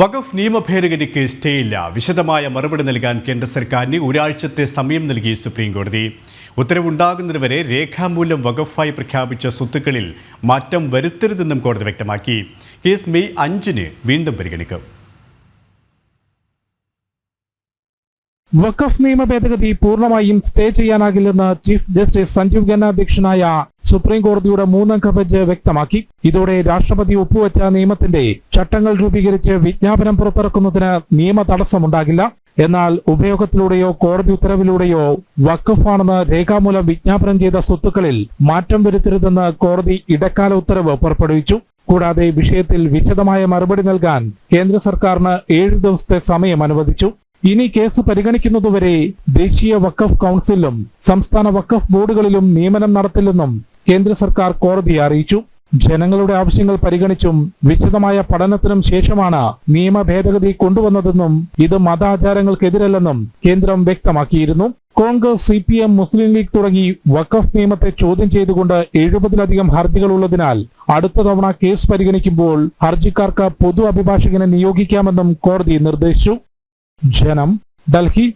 വഖഫ് നിയമ ഭേദഗതിക്ക് സ്റ്റേയില്ല. വിശദമായ മറുപടി നൽകാൻ കേന്ദ്ര സർക്കാരിന് ഒരാഴ്ചത്തെ സമയം നൽകി സുപ്രീം കോടതി ഉത്തരവുണ്ടാകുന്നതുവരെ രേഖാമൂലം വഖഫായി പ്രഖ്യാപിച്ച സ്വത്തുക്കളിൽ മാറ്റം വരുത്തരുതെന്നും കോടതി വ്യക്തമാക്കി. കേസ് മെയ് അഞ്ചിന് വീണ്ടും പരിഗണിക്കും. വഖഫ് നിയമ ഭേദഗതി പൂർണമായും സ്റ്റേ ചെയ്യാനാകില്ലെന്ന് ചീഫ് ജസ്റ്റിസ് സഞ്ജീവ് ഖന്ന അധ്യക്ഷനായ സുപ്രീം കോടതിയുടെ മൂന്നംഗ ബെഞ്ച് വ്യക്തമാക്കി. ഇതോടെ രാഷ്ട്രപതി ഒപ്പുവെച്ച നിയമത്തിന്റെ ചട്ടങ്ങൾ രൂപീകരിച്ച് വിജ്ഞാപനം പുറത്തിറക്കുന്നതിന് നിയമ തടസ്സമുണ്ടാകില്ല. എന്നാൽ ഉപയോഗത്തിലൂടെയോ കോടതി ഉത്തരവിലൂടെയോ വഖഫാണെന്ന് രേഖാമൂലം വിജ്ഞാപനം ചെയ്ത സ്വത്തുക്കളിൽ മാറ്റം വരുത്തരുതെന്ന് കോടതി ഇടക്കാല ഉത്തരവ് പുറപ്പെടുവിച്ചു. കൂടാതെ വിഷയത്തിൽ വിശദമായ മറുപടി നൽകാൻ കേന്ദ്ര സർക്കാരിന് ഏഴ് ദിവസത്തെ സമയം അനുവദിച്ചു. ഇനി കേസ് പരിഗണിക്കുന്നതുവരെ ദേശീയ വഖഫ് കൗൺസിലും സംസ്ഥാന വഖഫ് ബോർഡുകളിലും നിയമനം നടത്തില്ലെന്നും കേന്ദ്ര സർക്കാർ കോടതിയെ അറിയിച്ചു. ജനങ്ങളുടെ ആവശ്യങ്ങൾ പരിഗണിച്ചും വിശദമായ പഠനത്തിനും ശേഷമാണ് നിയമ ഭേദഗതി കൊണ്ടുവന്നതെന്നും ഇത് മതാചാരങ്ങൾക്കെതിരല്ലെന്നും കേന്ദ്രം വ്യക്തമാക്കിയിരുന്നു. Congress C P M Muslim League തുടങ്ങി വഖഫ് നിയമത്തെ ചോദ്യം ചെയ്തുകൊണ്ട് എഴുപതിലധികം ഹർജികൾ ഉള്ളതിനാൽ അടുത്ത തവണ കേസ് പരിഗണിക്കുമ്പോൾ ഹർജിക്കാർക്ക് പൊതു അഭിഭാഷകനെ നിയോഗിക്കാമെന്നും കോടതി നിർദ്ദേശിച്ചു. ജനം ഡൽഹി